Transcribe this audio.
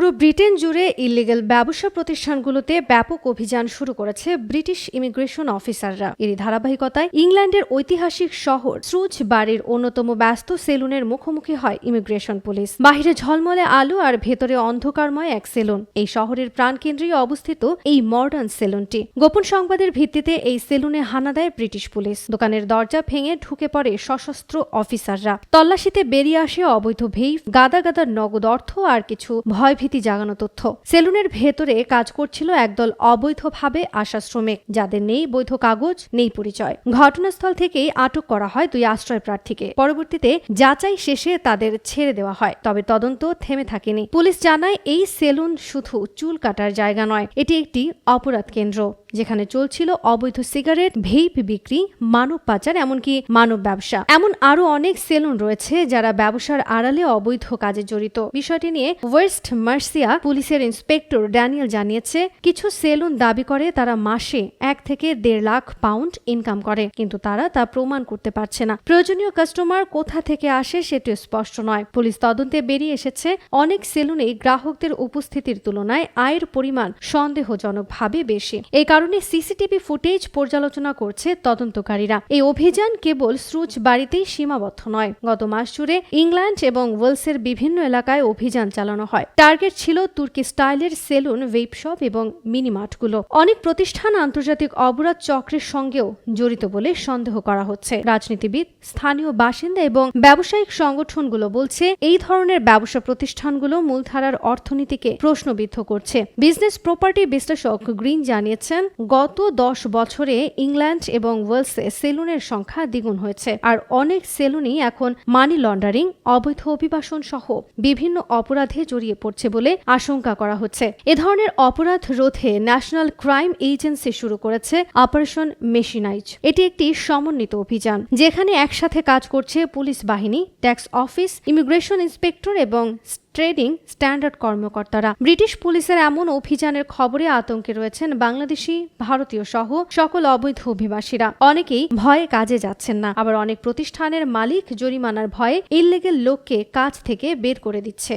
পুরো ব্রিটেন জুড়ে ইলিগেল ব্যবসা প্রতিষ্ঠানগুলোতে ব্যাপক অভিযান শুরু করেছে ব্রিটিশ ইমিগ্রেশন অফিসাররা এরই ধারাবাহিকতায় ইংল্যান্ডের ঐতিহাসিক শহর স্রুজ বাড়ির অন্যতম ব্যস্ত সেলুনের মুখোমুখি হয় ইমিগ্রেশন পুলিশ। বাহিরে ঝলমলে আলো আর ভেতরে অন্ধকারময় এক সেলুন। এই শহরের প্রাণকেন্দ্রে অবস্থিত এই মডার্ন সেলুনটি। গোপন সংবাদের ভিত্তিতে এই সেলুনে হানা দেয় ব্রিটিশ পুলিশ। দোকানের দরজা ভেঙে ঢুকে পড়ে সশস্ত্র অফিসাররা তল্লাশিতে বেরিয়ে আসে অবৈধ ভেই গাদা গাদা নগদ অর্থ আর কিছু ভয়ভীতি জাগানো তথ্য। সেলুনের ভেতরে কাজ করছিল একদল অবৈধভাবে আসা শ্রমিক। যাদের নেই বৈধ কাগজ, নেই পরিচয়। ঘটনাস্থল থেকেই আটক করা হয় দুই আশ্রয় প্রার্থীকে পরবর্তীতে যাচাই শেষে তাদের ছেড়ে দেওয়া হয়, তবে তদন্ত থেমে থাকেনি। পুলিশ জানায়, এই সেলুন শুধু চুল কাটার জায়গা নয়, এটি একটি অপরাধ কেন্দ্র। যেখানে চলছিল অবৈধ সিগারেট, ভেইপ বিক্রি, মানব পাচার, এমনকি মানব ব্যবসা। এমন আরও অনেক সেলুন রয়েছে যারা ব্যবসার আড়ালে অবৈধ কাজে জড়িত। বিষয়টি নিয়ে ওয়েস্ট মার্সিয়া পুলিশের ইন্সপেক্টর ড্যানিয়েল জানিয়েছে, কিছু সেলুন দাবি করে তারা মাসে এক থেকে দেড় লাখ পাউন্ড ইনকাম করে, কিন্তু তারা তা প্রমাণ করতে পারছে না। প্রয়োজনীয় কাস্টমার কোথা থেকে আসে সেটি স্পষ্ট নয়। পুলিশ তদন্তে বেরিয়ে এসেছে, অনেক সেলুনেই গ্রাহকদের উপস্থিতির তুলনায় আয়ের পরিমাণ সন্দেহজনকভাবে বেশি। এই সিসিটিভি ফুটেজ পর্যালোচনা করছে তদন্তকারীরা। এই অভিযান কেবল স্রুজ বাড়িতেই সীমাবদ্ধ নয়। গত মাস জুড়ে ইংল্যান্ড এবং ওয়েলসের বিভিন্ন এলাকায় অভিযান চালানো হয়। টার্গেট ছিল তুর্কি স্টাইলের সেলুন ওয়েব শপ এবং মিনিমার্টগুলো অনেক প্রতিষ্ঠান আন্তর্জাতিক অপরাধ চক্রের সঙ্গেও জড়িত বলে সন্দেহ করা হচ্ছে। রাজনীতিবিদ, স্থানীয় বাসিন্দা এবং ব্যবসায়িক সংগঠনগুলো বলছে, এই ধরনের ব্যবসা প্রতিষ্ঠানগুলো মূলধারার অর্থনীতিকে প্রশ্নবিদ্ধ করছে। বিজনেস প্রপার্টি বিশ্লেষক গ্রিন জানিয়েছেন গত দশ বছরে ইংল্যান্ড এবং ওয়েলসে সেলুনের সংখ্যা দ্বিগুণ হয়েছে। আর অনেক সেলুনই এখন মানি লন্ডারিং, অবৈধ অভিবাসন সহ বিভিন্ন অপরাধে জড়িয়ে পড়ছে বলে আশঙ্কা করা হচ্ছে। এ ধরনের অপরাধ রোধে ন্যাশনাল ক্রাইম এজেন্সি শুরু করেছে অপারেশন মেশিনাইজ। এটি একটি সমন্বিত অভিযান, যেখানে একসাথে কাজ করছে পুলিশ বাহিনী, ট্যাক্স অফিস, ইমিগ্রেশন ইন্সপেক্টর এবং ট্রেডিং স্ট্যান্ডার্ড কর্মকর্তারা। ব্রিটিশ পুলিশের এমন অভিযানের খবরে আতঙ্কে রয়েছেন বাংলাদেশি, ভারতীয় সহ সকল অবৈধ অভিবাসীরা। অনেকেই ভয়ে কাজে যাচ্ছেন না। আবার অনেক প্রতিষ্ঠানের মালিক জরিমানার ভয়ে ইল্লিগেল লোককে কাজ থেকে বের করে দিচ্ছে।